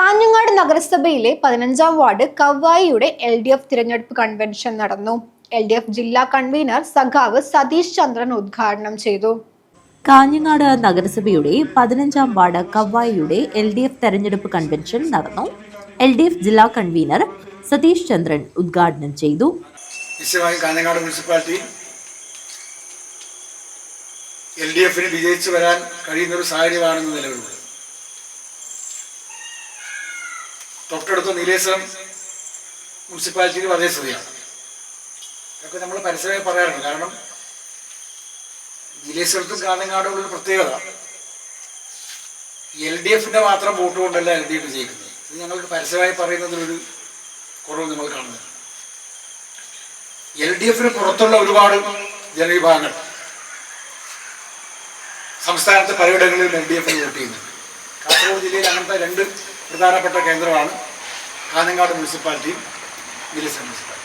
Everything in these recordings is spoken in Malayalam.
കാഞ്ഞങ്ങാട് നഗരസഭയിലെ പതിനഞ്ചാം വാർഡ് കവ്വായിയുടെ എൽ ഡി എഫ് തിരഞ്ഞെടുപ്പ് കൺവെൻഷൻ നടന്നു. എൽ ഡി എഫ് ജില്ലാ കൺവീനർ സഖാവ് സതീഷ് ചന്ദ്രൻ ഉദ്ഘാടനം ചെയ്തു. കാഞ്ഞങ്ങാട് നഗരസഭയുടെ പതിനഞ്ചാം വാർഡ് കവ്വായിയുടെ എൽ ഡി എഫ് തെരഞ്ഞെടുപ്പ് കൺവെൻഷൻ നടന്നു. എൽ ഡി എഫ് ജില്ലാ കൺവീനർ സതീഷ് ചന്ദ്രൻ ഉദ്ഘാടനം ചെയ്തു. കാഞ്ഞങ്ങാട് മുനിസിപ്പാലിറ്റി എൽ ഡി എഫിന് വിജയിച്ചു വരാൻ കഴിയുന്ന ഒരു സാഹചര്യമാണെന്ന് നിലവിലുള്ളത് തൊട്ടടുത്ത നീലേശ്വരം മുനിസിപ്പാലിറ്റിയിൽ അതേ സ്ഥിതിയാണ് ഇതൊക്കെ നമ്മൾ പരസ്യമായി പറയാറുണ്ട്. കാരണം നീലേശ്വരത്തും കാഞ്ഞങ്ങാടും ഉള്ളൊരു പ്രത്യേകത എൽ ഡി എഫിന്റെ മാത്രം വോട്ട് കൊണ്ടല്ല എൽ ഡി എഫ് ജയിക്കുന്നത്. ഇത് ഞങ്ങൾക്ക് പരസ്യമായി പറയുന്നതിലൊരു കുറവ് നമ്മൾ കാണുന്നുണ്ട്. എൽ ഡി എഫിന് പുറത്തുള്ള ഒരുപാട് ജനവിഭാഗങ്ങൾ സംസ്ഥാനത്ത് പലയിടങ്ങളിലും എൽ ഡി എഫിന് വോട്ട് ചെയ്യുന്നുണ്ട്. കാസർഗോഡ് ജില്ലയിൽ അങ്ങനത്തെ രണ്ട് പ്രധാനപ്പെട്ട കേന്ദ്രമാണ് കാഞ്ഞങ്ങാട് മുനിസിപ്പാലിറ്റിയും വിലിസൺ മുനിസിപ്പാലിറ്റി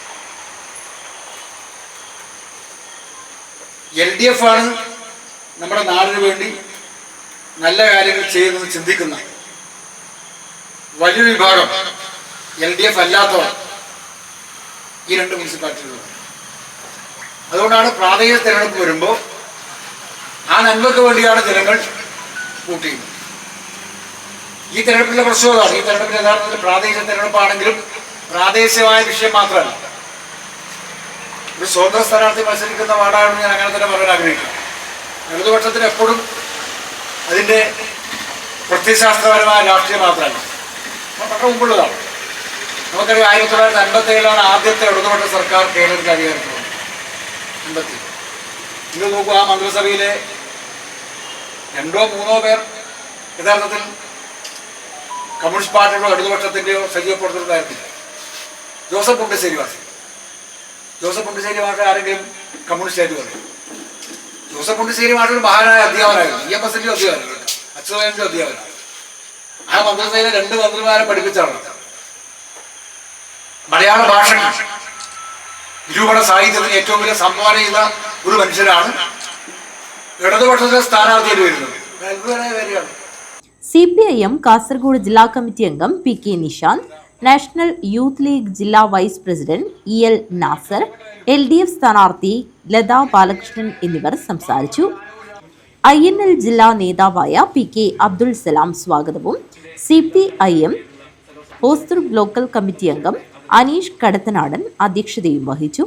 എൽ ഡി എഫ് ആണ് നമ്മുടെ നാടിനു വേണ്ടി നല്ല കാര്യങ്ങൾ ചെയ്യുന്നത് ചിന്തിക്കുന്ന വലിയ വിഭാഗം എൽ ഡി എഫ് അല്ലാത്തവർ ഈ രണ്ട് മുനിസിപ്പാലിറ്റികളും അതുകൊണ്ടാണ് പ്രാദേശിക തിരഞ്ഞെടുപ്പ് വരുമ്പോൾ ആ നന്മയ്ക്ക് വേണ്ടിയാണ് ജനങ്ങൾ വോട്ട് ചെയ്യുന്നത്. ഈ തെരഞ്ഞെടുപ്പിലെ പ്രശ്നം അതാണ് ഈ തെരഞ്ഞെടുപ്പിന് യഥാർത്ഥത്തിൽ പ്രാദേശിക തെരഞ്ഞെടുപ്പാണെങ്കിലും പ്രാദേശികമായ വിഷയം മാത്രമല്ല. ഒരു സ്വതന്ത്ര സ്ഥാനാർത്ഥി മത്സരിക്കുന്ന വാർഡാണെന്ന് ഞാൻ അങ്ങനെ തന്നെ പറയാൻ ആഗ്രഹിക്കുന്നു. ഇടതുപക്ഷത്തിന് എപ്പോഴും അതിന്റെ പ്രത്യശാസ്ത്രപരമായ രാഷ്ട്രീയം മാത്രമല്ല. പക്ഷേ മുമ്പുള്ളതാണ്. നമുക്കറിയാം ആയിരത്തി തൊള്ളായിരത്തി അൻപത്തി ഏഴിലാണ് ആദ്യത്തെ ഇടതുപക്ഷ സർക്കാർ കേരളത്തിൽ അധികാരത്തിൽ വന്നത് അൻപത്തി നിങ്ങൾ നോക്കൂ ആ മന്ത്രിസഭയിലെ രണ്ടോ മൂന്നോ പേർ യഥാർത്ഥത്തിൽ കമ്മ്യൂണിസ്റ്റ് പാർട്ടിയുടെ ഇടതുപക്ഷത്തിന്റെയോ സജീവ പ്രവർത്തനമായിരുന്നില്ല ജോസഫ് മുണ്ടശ്ശേരി വാസി. ജോസഫ് മുണ്ടശ്ശേരി മാഷ ആരെങ്കിലും കമ്മ്യൂണിസ്റ്റ് ആയിട്ട് പറയും ജോസഫ് മുണ്ടശ്ശേരി മാഷ ഒരു മഹാനായ അധ്യാപകനായിരുന്നു. ഇ എം എസിന്റെ അധ്യാപനം അച്യുതന്റെ അധ്യാപനാണ് ആ മന്ത്രിസഭയിലെ രണ്ട് മന്ത്രിമാരെ പഠിപ്പിച്ചാണ്. മലയാള ഭാഷ നിരൂപണ സാഹിത്യത്തിന് ഏറ്റവും വലിയ സംഭാവന ചെയ്ത ഒരു മനുഷ്യരാണ് ഇടതുപക്ഷത്തിലെ സ്ഥാനാർത്ഥിയിൽ വരുന്നത്. അത്ഭുതമായ കാര്യമാണ്. C P I M Kasaragod ജില്ലാ കമ്മിറ്റി അംഗം P K Nishanth National Youth League ജില്ലാ vice president E L Nasar L D F സ്ഥാനാർത്ഥി ലതാ ബാലകൃഷ്ണൻ എന്നിവർ സംസാരിച്ചു. ഐ എൻ എൽ ജില്ലാ നേതാവായ പി കെ അബ്ദുൾ സലാം സ്വാഗതവും സി പി ഐ എം ഹോസ്റ്റർ ലോക്കൽ കമ്മിറ്റി അംഗം അനീഷ് കടത്തനാടൻ അധ്യക്ഷതയും വഹിച്ചു.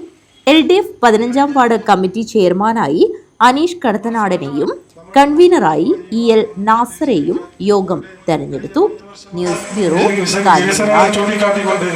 എൽ ഡി എഫ് പതിനഞ്ചാം വാർഡ് കമ്മിറ്റി ചെയർമാനായി അനീഷ് കടത്തനാടനെയും കൺവീനറായി ഇ എൽ നാസറെയും യോഗം തെരഞ്ഞെടുത്തു. News bureau